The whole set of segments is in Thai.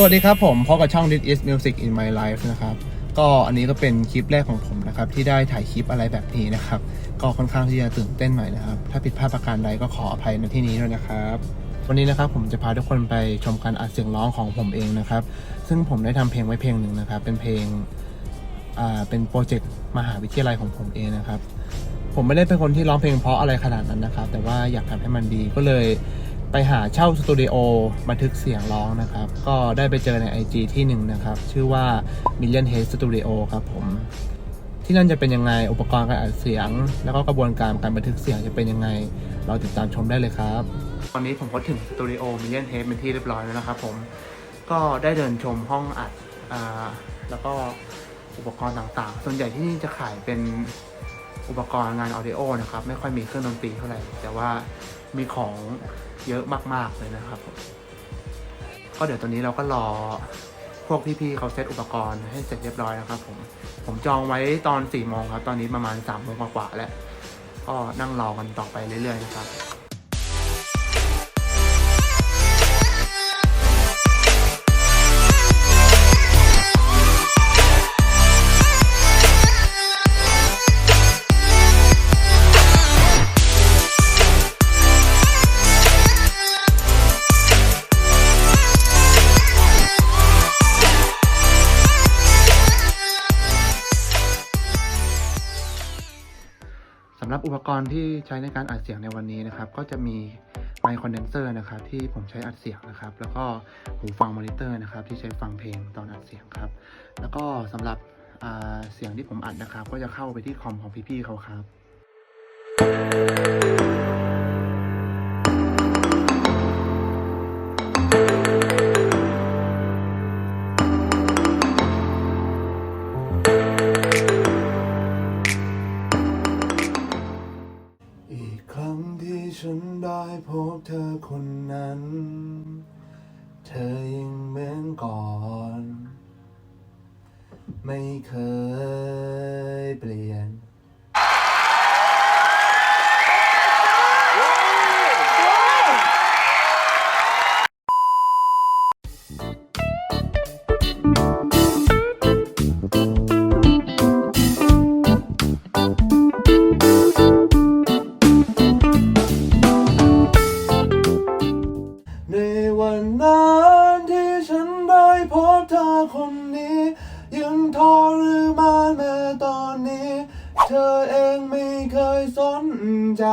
สวัสดีครับผมพบกับช่อง This is Music in My Life นะครับ ก็อันนี้ก็เป็นคลิปแรกของผมนะครับ ที่ได้ถ่ายคลิปอะไรแบบนี้นะครับ ก็ค่อนข้างที่จะตื่นเต้นหน่อยนะครับ ถ้าผิดพลาดประการใดก็ขออภัยในที่นี้ด้วยนะครับ วันนี้นะครับผมจะพาทุกคนไปชมการอัดเสียงร้องของผมเองนะครับ ซึ่งผมได้ทำเพลงไว้เพลงหนึ่งนะครับ เป็นเพลงอ่าเป็นโปรเจกต์มหาวิทยาลัยของผมเองนะครับ ผมไม่ได้เป็นคนที่ร้องเพลงเพราะอะไรขนาดนั้นนะครับ แต่ว่าอยากทำให้มันดีก็เลย ไปหาเช่าสตูดิโอบันทึกเสียงร้องนะครับ ก็ได้ไปเจอใน IG ที่หนึ่งนะครับ ชื่อว่า Million Head Studio ครับผม ที่นั่นจะเป็นยังไงอุปกรณ์การอัดเสียง แล้วก็กระบวนการการบันทึกเสียงจะเป็นยังไง เราติดตามชมได้เลยครับ ตอนนี้ผมก็ถึงสตูดิโอ Million Head เป็นที่เรียบร้อยแล้วนะครับผมก็ได้เดินชมห้องอัดอแล้วก็อุปกรณ์ต่างๆ ส่วนใหญ่ที่นี่จะขายเป็น อุปกรณ์งานออดิโอนะครับ ไม่ค่อยมีเครื่องดนตรีเท่าไหร่ แต่ว่ามีของเยอะมาก ๆ เลยนะครับผมก็เดี๋ยวตอนนี้เราก็รอพวกพี่ๆเขาเซตอุปกรณ์ให้เสร็จเรียบร้อยนะครับผม ผมจองไว้ตอน4ี่โมงครับ ตอนนี้ประมาณ3ามโมงกว่าๆแล้ว ก็นั่งรอกันต่อไปเรื่อยๆนะครับ สำหรับอุปกรณ์ที่ใช้ในการอัดเสียงในวันนี้นะครับ ก็จะมีไมค์คอนเดนเซอร์นะครับที่ผมใช้อัดเสียงนะครับ แล้วก็หูฟังมอนิเตอร์นะครับ ที่ใช้ฟังเพลงตอนอัดเสียงครับ แล้วก็สำหรับเสียงที่ผมอัดนะครับ ก็จะเข้าไปที่คอมของพี่ๆเขาครับ รั้งที่ฉันได้พบเธอคนนั้น เธอยังเหมือนก่อน ไม่เคยเปลี่ยนใน คนนี้ ยังทรมานแม้ตอนนี้ เธอเองไม่เคยสนใจ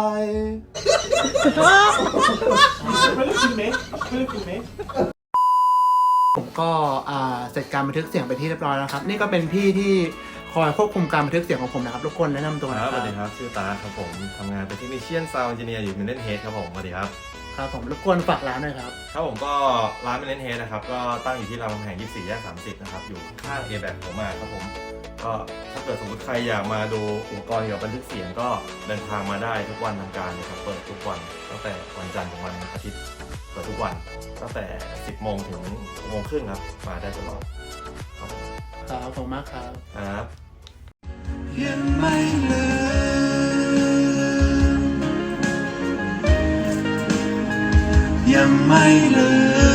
ผมก็อ่าเสร็จการบันทึกเสียงไปที่เรียบร้อยแล้วครับ นี่ก็เป็นพี่ที่คอยควบคุมการบันทึกเสียงของผมนะครับทุกคนแนะนำตัวคนะรับคสรับวัสดีครับ ชื่อตาครับผมทำงานเป็นเทคนิชเชียนซาวด์เอนจิเนียร์อยู่มิเลนเฮดครับผมสวัสดีครับ ครับผมรบกวนฝากร้านหน่อยครับ ครับผมก็ร้านมิเลนเฮดนะครับ ก็ตั้งอยู่ที่รามคำแหง24แยก30 นะครับ อยู่ข้างเอแบกผมมาครับผม ก็ถ้าเกิดสมมติใครอยากมาดูอุปกรณ์เกี่ยวกับบันทึกเสียงก็เดินทางมาได้ทุกวันทำการนะครับ เปิดทุกวันตั้งแต่วันจันทร์ถึงวันอาทิตย์ เปิดทุกวันตั้งแต่ 10โมงถึง6โมงครึ่งครับ มาได้ตลอดครับผมครับขอบคุณมากครับ ครับ ยังไม่ลืม ยังไม่ลืม